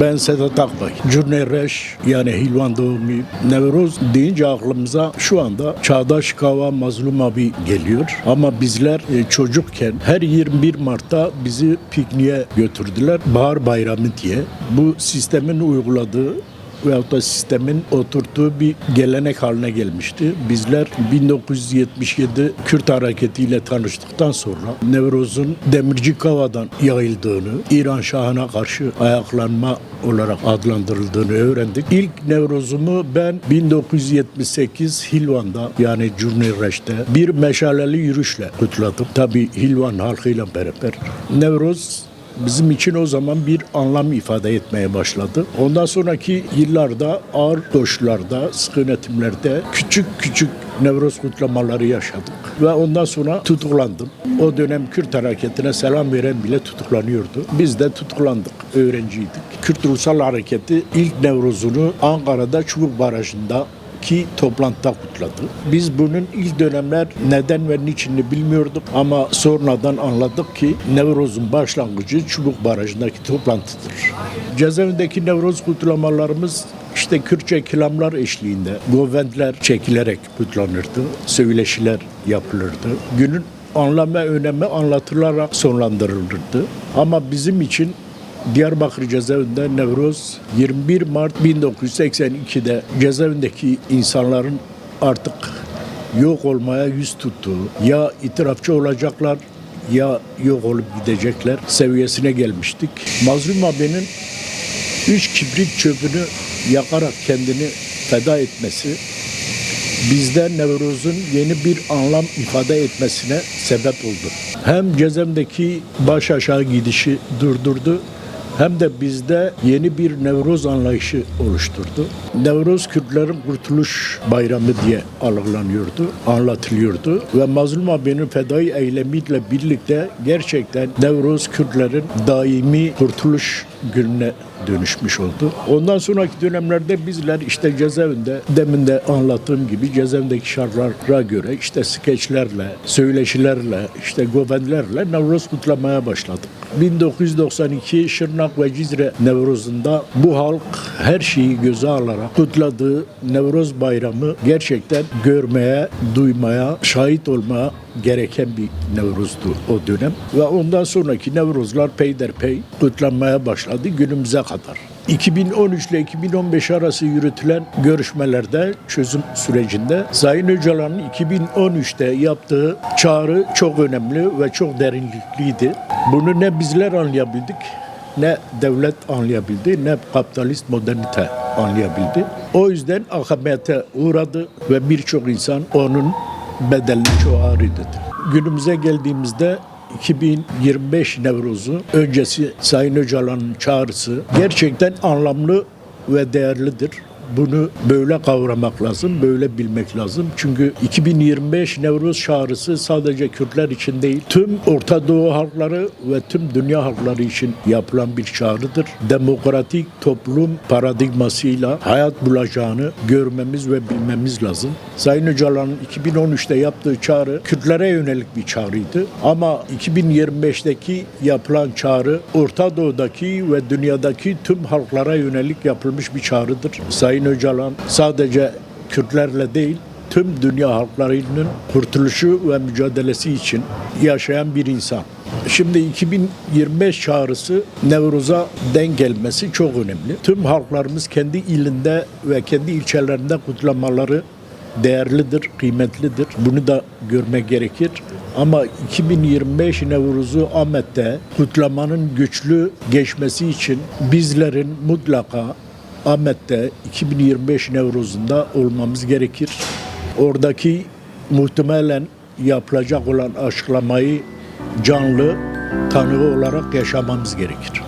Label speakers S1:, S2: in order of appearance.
S1: Ben Sedat Akbay. Cürnereş yani Hilvan doğumlu Nevruz deyince aklımıza şu anda Çağdaş Kava Mazlum abi geliyor. Ama bizler e, çocukken her 21 Mart'ta bizi pikniğe götürdüler. Bahar Bayramı diye. Bu sistemin uyguladığı veyahut da sistemin oturttuğu bir gelenek haline gelmişti. Bizler 1977 Kürt hareketiyle tanıştıktan sonra Nevruz'un Demirci Kava'dan yayıldığını, İran Şahı'na karşı ayaklanma olarak adlandırıldığını öğrendik. İlk Nevruz'umu ben 1978 Hilvan'da yani Cürnireş'te bir meşaleli yürüyüşle kutladım. Tabi Hilvan halkıyla beraber. Nevruz bizim için o zaman bir anlam ifade etmeye başladı. Ondan sonraki yıllarda ağır koşullarda, sıkı küçük küçük Nevroz kutlamaları yaşadık. Ve ondan sonra tutuklandım. O dönem Kürt hareketine selam veren bile tutuklanıyordu. Biz de tutuklandık, öğrenciydik. Kürt Ruhsal Hareketi ilk Nevroz'unu Ankara'da Çubuk Barajı'nda ki toplantıda kutladı. Biz bunun ilk dönemler neden ve niçinini bilmiyorduk ama sonradan anladık ki Nevroz'un başlangıcı Çubuk Barajı'ndaki toplantıdır. Cezaevindeki Nevroz kutlamalarımız işte Kürtçe kelamlar eşliğinde govendler çekilerek kutlanırdı, söyleşiler yapılırdı. Günün anlam ve önemi anlatılarak sonlandırılırdı. Ama bizim için Diyarbakır cezaevinde Nevroz 21 Mart 1982'de cezaevindeki insanların artık yok olmaya yüz tuttuğu ya itirafçı olacaklar ya yok olup gidecekler seviyesine gelmiştik. Mazlum abinin üç kibrit çöpünü yakarak kendini feda etmesi bizde Nevruz'un yeni bir anlam ifade etmesine sebep oldu. Hem cezaevindeki baş aşağı gidişi durdurdu hem de bizde yeni bir Nevruz anlayışı oluşturdu. Nevruz Kürtlerin Kurtuluş Bayramı diye algılanıyordu, anlatılıyordu ve Mazlum abinin fedai eylemiyle birlikte gerçekten Nevruz Kürtlerin daimi kurtuluş gününe dönüşmüş oldu. Ondan sonraki dönemlerde bizler işte cezaevinde demin de anlattığım gibi cezaevindeki şartlara göre işte skeçlerle, söyleşilerle, işte govendlerle Nevruz kutlamaya başladık. 1992 Şırnak ve Cizre Nevruz'unda bu halk her şeyi göze alarak kutladığı Nevruz Bayramı gerçekten görmeye, duymaya, şahit olmaya gereken bir Nevruz'du o dönem. Ve ondan sonraki Nevruzlar peyderpey kutlanmaya başladı günümüze kadar. 2013 ile 2015 arası yürütülen görüşmelerde çözüm sürecinde Sayın Öcalan'ın 2013'te yaptığı çağrı çok önemli ve çok derinlikliydi. Bunu ne bizler anlayabildik ne devlet anlayabildi ne kapitalist modernite anlayabildi. O yüzden akamete uğradı ve birçok insan onun bedelini çok ağır ödedi. Günümüze geldiğimizde 2025 Nevruz'u öncesi Sayın Öcalan'ın çağrısı gerçekten anlamlı ve değerlidir. Bunu böyle kavramak lazım, böyle bilmek lazım. Çünkü 2025 Nevruz çağrısı sadece Kürtler için değil, tüm Orta Doğu halkları ve tüm dünya halkları için yapılan bir çağrıdır. Demokratik toplum paradigmasıyla hayat bulacağını görmemiz ve bilmemiz lazım. Sayın Öcalan'ın 2013'te yaptığı çağrı Kürtlere yönelik bir çağrıydı. Ama 2025'teki yapılan çağrı Orta Doğu'daki ve dünyadaki tüm halklara yönelik yapılmış bir çağrıdır. Sayın Öcalan sadece Kürtlerle değil, tüm dünya halklarının kurtuluşu ve mücadelesi için yaşayan bir insan. Şimdi 2025 çağrısı Nevruz'a denk gelmesi çok önemli. Tüm halklarımız kendi ilinde ve kendi ilçelerinde kutlamaları değerlidir, kıymetlidir. Bunu da görmek gerekir. Ama 2025 Nevruz'u Ahmet'te kutlamanın güçlü geçmesi için bizlerin mutlaka Ahmet'te 2025 Nevruz'unda olmamız gerekir. Oradaki muhtemelen yapılacak olan açıklamayı canlı tanığı olarak yaşamamız gerekir.